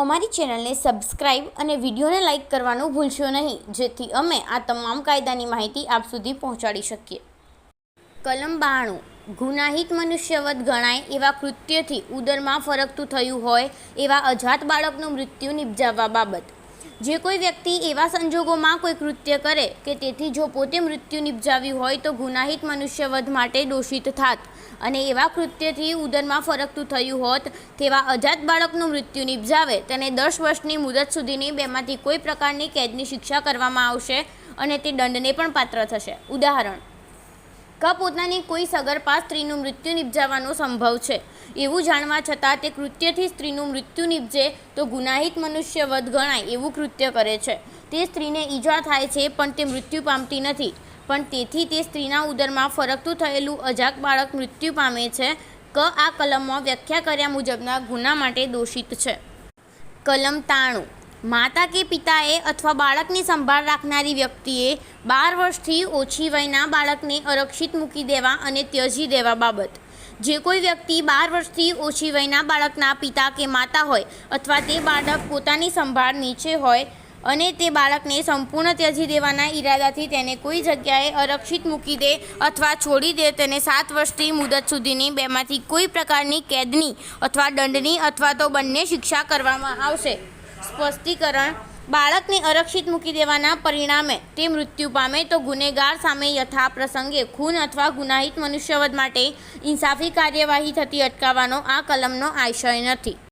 અમારી ચેનલને સબસ્ક્રાઇબ અને વિડીયોને લાઇક કરવાનું ભૂલશો નહીં, જેથી અમે આ તમામ કાયદાની માહિતી આપ સુધી પહોંચાડી શકીએ. કલમ બાણું ગુનાહિત મનુષ્યવત ગણાય એવા કૃત્યથી ઉદરમાં ફરકતું થયું હોય એવા અજાત બાળકનું મૃત્યુ નિપજાવવા બાબત. જે કોઈ વ્યક્તિ એવા સંજોગોમાં કોઈ કૃત્ય કરે કે તેથી જો પોતે મૃત્યુ નિપજાવ્યું હોય તો ગુનાહિત મનુષ્યવધ માટે દોષિત થાત. અને એવા કૃત્યથી ઉદરમાં ફરકતું થયું હોત, તેવા અજાત બાળકનું મૃત્યુ નિપજાવે, તેને દસ વર્ષની મુદત સુધીની બેમાંથી કોઈ પ્રકારની કેદની શિક્ષા કરવામાં આવશે અને તે દંડને પણ પાત્ર થશે. ઉદાહરણ ક પોતાની કોઈ સગર્ભા સ્ત્રીનું મૃત્યુ નિપજાવવાનો સંભવ છે? એવું જાણવા છતાં તે કૃત્યથી સ્ત્રીનું મૃત્યુ નિપજે તો ગુનાહિત મનુષ્ય વધ ગણાય એવું કૃત્ય કરે છે. તે સ્ત્રીને ઈજા થાય છે પણ તે મૃત્યુ પામતી નથી. પણ તેથી તે સ્ત્રીના ઉદરમાં ફરકતું થયેલું અજાક બાળક મૃત્યુ પામે છે. ક આ કલમમાં વ્યાખ્યા કર્યા મુજબના ગુના માટે દોષિત છે. કલમ તાણું. માતા કે પિતાએ અથવા બાળકની સંભાળ રાખનારી વ્યક્તિએ બાર વર્ષથી ઓછી વયના બાળકને અરક્ષિત મૂકી દેવા અને ત્યજી દેવા બાબત. જે કોઈ વ્યક્તિ બાર વર્ષથી ઓછી વયના બાળકના પિતા કે માતા હોય અથવા તે બાળક પોતાની સંભાળ નીચે હોય અને તે બાળકને સંપૂર્ણ ત્યજી દેવાના ઈરાદાથી તેને કોઈ જગ્યાએ અરક્ષિત મૂકી દે અથવા છોડી દે તેને સાત વર્ષથી મુદત સુધીની બેમાંથી કોઈ પ્રકારની કેદની અથવા દંડની અથવા તો બંને શિક્ષા કરવામાં આવશે. સ્પષ્ટીકરણ, બાળકને અરક્ષિત મૂકી દેવાના પરિણામે તે મૃત્યુ પામે તો ગુનેગાર સામે યથા પ્રસંગે ખૂન અથવા ગુનાહિત મનુષ્યવધ માટે ઇન્સાફી કાર્યવાહી થતી અટકાવવાનો આ કલમનો આશય નથી.